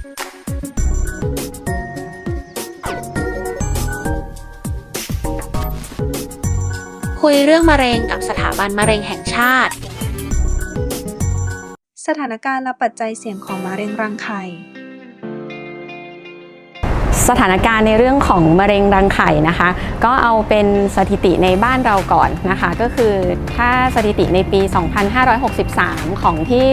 คุยเรื่องมะเร็งกับสถาบันมะเร็งแห่งชาติ สถานการณ์และปัจจัยเสี่ยงของมะเร็งรังไข่ สถานการณ์ในเรื่องของมะเร็งรังไข่นะคะ ก็เอาเป็นสถิติในบ้านเราก่อนนะคะ ก็คือถ้าสถิติในปี 2563 ของที่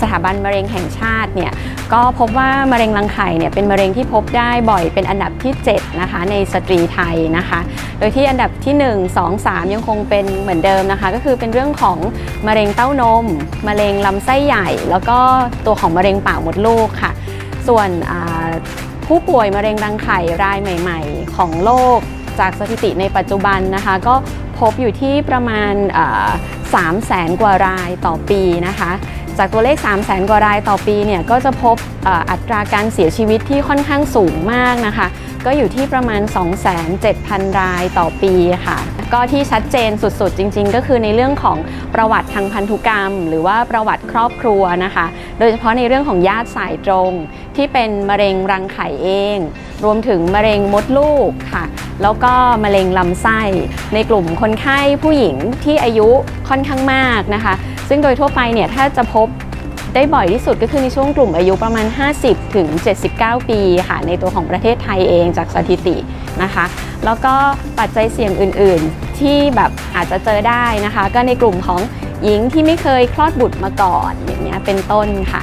สถาบันมะเร็งแห่งชาติเนี่ยก็พบว่ามะเร็งรังไข่เนี่ยเป็นมะเร็งที่พบได้บ่อยเป็นอันดับที่ 7 นะคะ ในสตรีไทยนะคะ โดยที่อันดับที่ 1 2 3 ยังคงเป็นเหมือนเดิมนะคะ ก็คือเป็นเรื่องของมะเร็งเต้านม มะเร็งลำไส้ใหญ่ แล้วก็ตัวของมะเร็งปากมดลูกค่ะ ส่วนอ่า ผู้ป่วยมะเร็งรังไข่รายใหม่ ๆ ของโลกจากสถิติในปัจจุบันนะคะ ก็พบอยู่ที่ประมาณ3 0 0แสนกว่ารายต่อปีนะคะ จากตัวเลข 3 0 0แสนกว่ารายต่อปีเนี่ยก็จะพบอัตราการเสียชีวิตที่ค่อนข้างสูงมากนะคะ ก็อยู่ที่ประมาณ 27,000 รายต่อปีค่ะ ก็ที่ชัดเจนสุดๆ จริง ๆ ก็คือในเรื่องของประวัติทางพันธุกรรม หรือว่าประวัติครอบครัวนะคะ โดยเฉพาะในเรื่องของญาติสายตรง ที่เป็นมะเร็งรังไข่เอง รวมถึงมะเร็งมดลูกค่ะ แล้วก็มะเร็งลำไส้ ในกลุ่มคนไข้ผู้หญิงที่อายุค่อนข้างมากนะคะ ซึ่งโดยทั่วไปเนี่ยถ้าจะพบได้บ่อยที่สุดก็คือในช่วงกลุ่มอายุประมาณ 50 ถึง 79 ปีค่ะ ในตัวของประเทศไทยเองจากสถิตินะคะ แล้วก็ปัจจัยเสี่ยงอื่นๆ ที่แบบอาจจะเจอได้นะคะ ก็ในกลุ่มของหญิงที่ไม่เคยคลอดบุตรมาก่อนอย่างเงี้ยเป็นต้นค่ะ